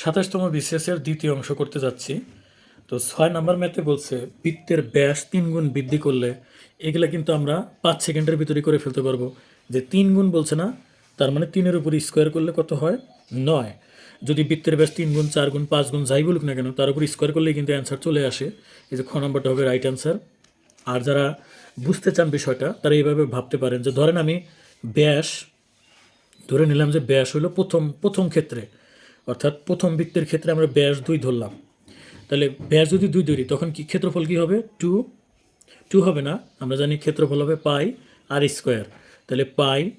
সাতাশতম বিসিএসের দ্বিতীয় অংশ করতে যাচ্ছি। তো ছয় নাম্বার ম্যাথে বলছে, বৃত্তের ব্যাস তিন গুণ বৃদ্ধি করলে এগুলা কিন্তু আমরা পাঁচ সেকেন্ডের ভিতরে করে ফেলতে পারব। যে তিন গুণ বলছে না, তার মানে তিনের উপর স্কোয়ার করলে কত হয়? নয়। যদি বৃত্তের ব্যাস তিন গুণ, চার গুণ, পাঁচ গুণ যাই বলুক না কেন, তার উপর স্কোয়ার করলেই কিন্তু অ্যান্সার চলে আসে। এই যে খ নম্বরটা হবে রাইট অ্যান্সার আর যারা বুঝতে চান বিষয়টা, তারা এইভাবে ভাবতে পারেন যে, ধরেন আমি ব্যাস, ধরে নিলাম যে ব্যাস হলো প্রথম প্রথম ক্ষেত্রে। অর্থাৎ প্রথম বৃত্তের ক্ষেত্রে আমরা ব্যাস দুই ধরলাম। তাহলে ব্যাস যদি দুই ধরি, তখন কি ক্ষেত্রফল কী হবে? টু। টু হবে না, আমরা জানি ক্ষেত্রফল হবে পাই আর স্কোয়ার। তাহলে পাই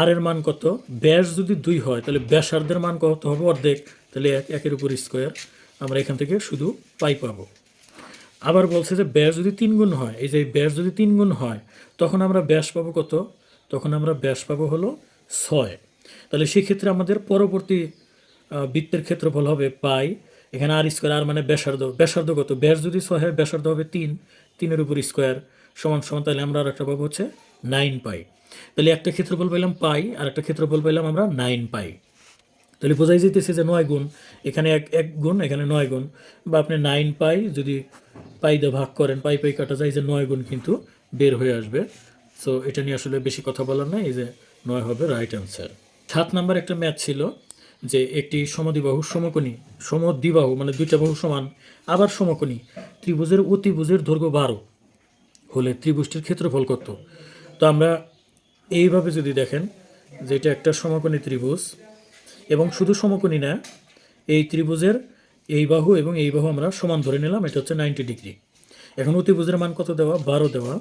আর এর মান কত? ব্যাস যদি দুই হয়, তাহলে ব্যাসার্ধের মান কত হবে? অর্ধেক। তাহলে এক, একের উপর স্কোয়ার, আমরা এখান থেকে শুধু পাই পাবো। আবার বলছে যে ব্যাস যদি তিন গুণ হয়, এই যে ব্যাস যদি তিন গুণ হয়, তখন আমরা ব্যাস পাবো কত? তখন আমরা ব্যাস পাবো হলো ছয়। তাহলে সেক্ষেত্রে আমাদের পরবর্তী বৃত্তের ক্ষেত্রফল হবে পাই। এখানে আর স্কোয়ার আর মানে ব্যাসার্ধ। ব্যাসার্ধ কত? ব্যাস যদি ছয় হয়, ব্যাসার্ধ হবে তিন। তিনের উপর স্কোয়ার সমান সমান, তাহলে আমরা আর একটা পাবো হচ্ছে নাইন পাই। তাহলে একটা ক্ষেত্রফল পাইলাম পাই, আর একটা ক্ষেত্রফল পাইলাম আমরা নাইন পাই। তাহলে বোঝাই যেতেছে যে নয় গুণ, এখানে এক এক গুণ, এখানে নয় গুণ। বা আপনি নাইন পাই যদি পাই দিয়ে ভাগ করেন, পাই পাই কাটা যায় যে নয় গুণ কিন্তু বের হয়ে আসবে। সো এটা নিয়ে আসলে বেশি কথা বলার নাই, এই যে নয় হবে রাইট অ্যান্সার সাত নাম্বার একটা ম্যাথ ছিল। যে একটি সমদ্বিবাহু সমকোণী, সমদ্বিবাহু মানে দুইটা বাহু সমান, আবার সমকোণী, ত্রিভুজের অতিভুজের দৈর্ঘ্য বারো হলে ত্রিভুজটির ক্ষেত্রফল কত? তো আমরা এইভাবে যদি দেখেন যে এটা একটা সমকোণী ত্রিভুজ এবং শুধু সমকোণী না, এই ত্রিভুজের এই বাহু এবং এই বাহু আমরা সমান ধরে নিলাম, এটা হচ্ছে নাইনটি ডিগ্রি এখন অতিভুজের মান কত দেওয়া? বারো দেওয়া।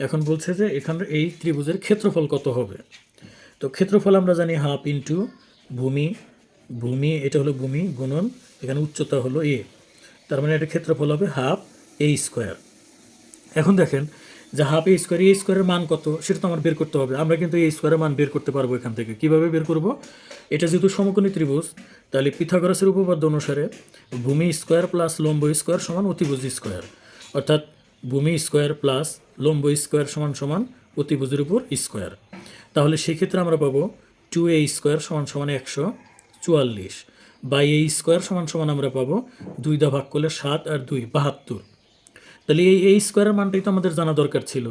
এখন বলছে যে এখানে এই ত্রিভুজের ক্ষেত্রফল কত হবে? তো ক্ষেত্রফল আমরা জানি হাফ ইন্টু ভূমি ভূমি, এটা হলো ভূমি, গুণন, এখানে উচ্চতা হলো এ। তার মানে এটা ক্ষেত্রফল হবে হাফ এ স্কোয়ার। এখন দেখেন, যে হাফ এ স্কোয়ার, এ স্কোয়ারের মান কত, সেটা তো আমার বের করতে হবে। আমরা কিন্তু এই স্কোয়ারের মান বের করতে পারব এখান থেকে। কীভাবে বের করব? এটা যেহেতু সমকোণী ত্রিভুজ, তাহলে পিথাগোরাসের উপপাদ্য অনুসারে ভূমি স্কোয়ার প্লাস লম্ব স্কোয়ার সমান অতিভুজ স্কোয়ার। অর্থাৎ ভূমি স্কোয়ার প্লাস লম্ব স্কোয়ার সমান সমান অতিভুজের উপর স্কোয়ার। তাহলে সেক্ষেত্রে আমরা পাবো টু এ স্কোয়ার সমান সমান একশো, চুয়াল্লিশ। বাই এ স্কোয়ার সমান সমান আমরা পাবো দুই দা ভাগ করলে সাত আর দুই, বাহাত্তর। তাহলে এই এই স্কোয়ারের মানটাই তো আমাদের জানা দরকার ছিল।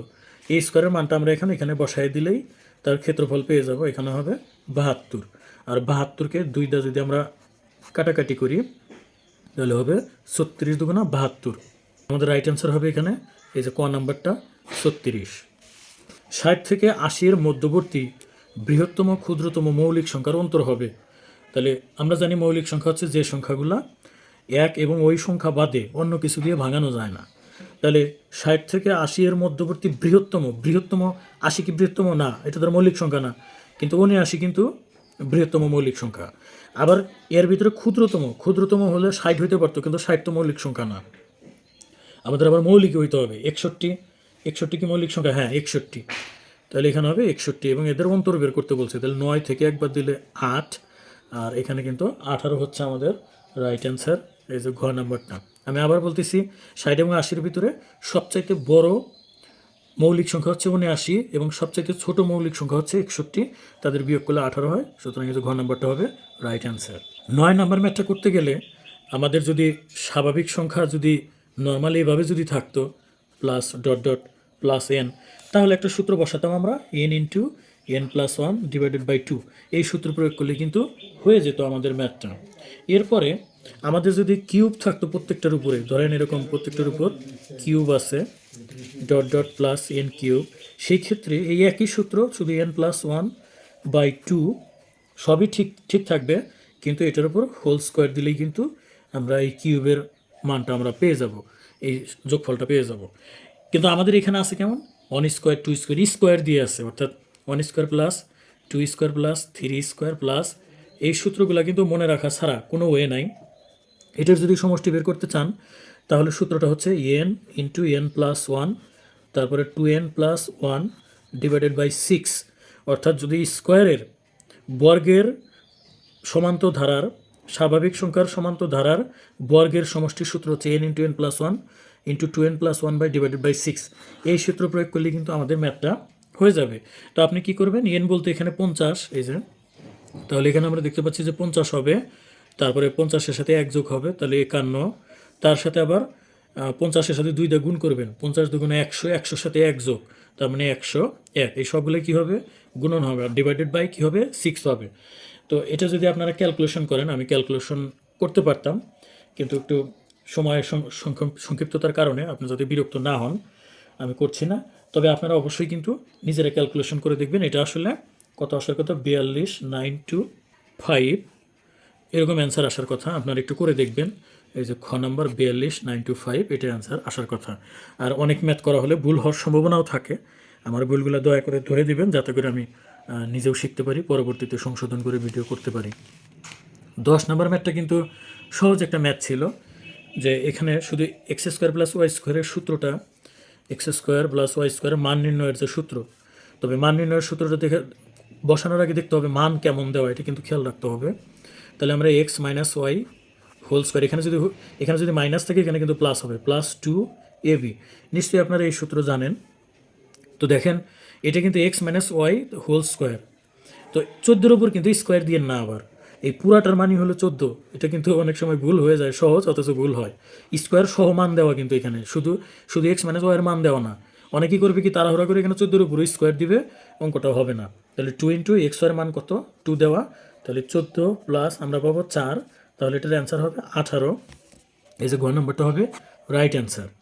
এই স্কোয়ারের মানটা আমরা এখানে এখানে বসাই দিলেই তার ক্ষেত্রফল পেয়ে যাব, এখানে হবে বাহাত্তর। আর বাহাত্তরকে দুইটা যদি আমরা কাটাকাটি করি, তাহলে হবে ছত্রিশ দুগুণা বাহাত্তর। আমাদের রাইট অ্যান্সার হবে এখানে, এই যে ক নাম্বারটা, ছত্রিশ। ষাট থেকে আশির মধ্যবর্তী বৃহত্তম, ক্ষুদ্রতম মৌলিক সংখ্যার অন্তর হবে। তাহলে আমরা জানি মৌলিক সংখ্যা হচ্ছে যে সংখ্যাগুলা এক এবং ওই সংখ্যা বাদে অন্য কিছু দিয়ে ভাঙানো যায় না। তাহলে ষাট থেকে আশি এর মধ্যবর্তী বৃহত্তম বৃহত্তম আশি কি বৃহত্তম? না, এটা তার মৌলিক সংখ্যা না। কিন্তু উনআশি কিন্তু বৃহত্তম মৌলিক সংখ্যা। আবার এর ভিতরে ক্ষুদ্রতম ক্ষুদ্রতম হলে ষাট হইতে পারতো, কিন্তু ষাট তো মৌলিক সংখ্যা না। আমাদের আবার মৌলিক হইতে হবে। একষট্টি একষট্টি কি মৌলিক সংখ্যা? হ্যাঁ একষট্টি। তাহলে এখানে হবে একষট্টি এবং এদের অন্তর বের করতে বলছে। তাহলে নয় থেকে একবার দিলে আট, আর এখানে কিন্তু আঠারো হচ্ছে আমাদের রাইট অ্যান্সার এই যে ঘ নাম্বারটা। আমি আবার বলতেছি, ষাট এবং আশির ভিতরে সবচাইতে বড় মৌলিক সংখ্যা হচ্ছে উনআশি এবং সবচাইতে ছোট মৌলিক সংখ্যা হচ্ছে একষট্টি, তাদের বিয়োগ করলে আঠারো হয়, সুতরাং এই যে ঘ নাম্বারটা হবে রাইট অ্যান্সার নয় নাম্বার ম্যাথটা করতে গেলে আমাদের যদি স্বাভাবিক সংখ্যা যদি নর্মালি এভাবে যদি থাকতো plus dot dot plus N তাহলে একটা সূত্র বসাতাম আমরা N into N plus one divided by two এই সূত্র প্রয়োগ করলে কিন্তু হয়ে যেত আমাদের ম্যাথটা এরপরে আমাদের যদি কিউব থাকতো প্রত্যেকটার উপরে, ধরেন এরকম প্রত্যেকটার উপর কিউব আছে dot dot plus N cube সেই ক্ষেত্রে এই একই সূত্র শুধু N plus one by two সবই ঠিক ঠিক থাকবে, কিন্তু এটার উপর হোল স্কোয়ার দিলেই কিন্তু আমরা এই কিউবের মানটা আমরা পেয়ে যাব, এই যোগফলটা পেয়ে যাব। কিন্তু আমাদের এখানে আছে কেমন? One square two square square দিয়ে আছে, অর্থাৎ one square plus two square plus three square plus এই সূত্রগুলো কিন্তু মনে রাখা ছাড়া কোনো ওয়ে নাই। এটার যদি সমষ্টি বের করতে চান, তাহলে সূত্রটা হচ্ছে N into N plus one তারপরে two N plus one divided by six অর্থাৎ যদি স্কোয়ারের বর্গের সমান্ত ধারার স্বাভাবিক সংখ্যার সমান্ত ধারার বর্গের সমষ্টি সূত্র হচ্ছে N into N plus one into two N plus one by divided by six এই সূত্র প্রয়োগ করলে কিন্তু আমাদের ম্যাথটা হয়ে যাবে। তো আপনি কি করবেন? এন বলতে এখানে পঞ্চাশ, এই যে। তাহলে এখানে আমরা দেখতে পাচ্ছি যে পঞ্চাশ হবে, তারপরে পঞ্চাশের সাথে এক যোগ হবে, তাহলে একান্ন। তার সাথে আবার পঞ্চাশের সাথে দুই দিয়ে গুণ করবেন। পঞ্চাশ দুগুণে একশো, একশোর সাথে এক যোগ, তার মানে একশো এক। এই সবগুলো কী হবে? গুণন হবে। আর ডিভাইডেড বাই কী হবে? সিক্স হবে। তো এটা যদি আপনারা ক্যালকুলেশন করেন, আমি ক্যালকুলেশন করতে পারতাম, কিন্তু একটু সময়ের সংক্ষিপ্ততার কারণে আপনি যদি বিরক্ত না হন, আমি করছি না। তবে আপনারা অবশ্যই কিন্তু নিজেরা ক্যালকুলেশন করে দেখবেন, এটা আসলে কত আসার কথা? বিয়াল্লিশ নাইন টু ফাইভ এরকম অ্যান্সার আসার কথা। আপনারা একটু করে দেখবেন, এই যে খ নাম্বার বিয়াল্লিশ নাইন টু ফাইভ এটা অ্যান্সার আসার কথা। আর অনেক ম্যাথ করা হলে ভুল হওয়ার সম্ভাবনাও থাকে। আমার ভুলগুলো দয়া করে ধরে দিবেন, যাতে করে আমি নিজেও শিখতে পারি, পরবর্তীতে সংশোধন করে ভিডিও করতে পারি। দশ নম্বর ম্যাথটা কিন্তু সহজ একটা ম্যাথ ছিল যে এখানে শুধু এক্স স্কোয়ার প্লাস ওয়াই স্কোয়ারের সূত্রটা এক্স স্কোয়ার প্লাস ওয়াই স্কোয়ারের মান নির্ণয়ের যে সূত্র, তবে মান নির্ণয়ের সূত্রটা দেখে বসানোর আগে দেখতে হবে মান কেমন দেওয়া, এটা কিন্তু খেয়াল রাখতে হবে। তাহলে আমরা X minus Y whole square এখানে যদি এখানে যদি মাইনাস থাকে, এখানে কিন্তু প্লাস হবে প্লাস টু এ বি নিশ্চয়ই আপনারা এই সূত্র জানেন। তো দেখেন এটা কিন্তু X minus Y whole square তো চোদ্দোর উপর কিন্তু স্কোয়ার দিয়ে না আবার। এই পুরাটার মানই হলো চোদ্দ। এটা কিন্তু অনেক সময় ভুল হয়ে যায়, সহজ, অথচ ভুল হয়। স্কোয়ার সহ মান দেওয়া কিন্তু এখানে। শুধু শুধু এক্স মাইনাস ওয়াইয়ের মান দেওয়া না। অনেকেই করবে কি তাড়াহুড়া করে এখানে চোদ্দোর উপর স্কোয়ার দিবে অঙ্কটা হবে না। তাহলে টু ইন্টু এক্স ওয়াইয়ের মান কত? টু দেওয়া। তাহলে চোদ্দ প্লাস আমরা পাবো চার। তাহলে এটার অ্যান্সার হবে আঠারো। এই যে ঘর নম্বরটা হবে রাইট অ্যান্সার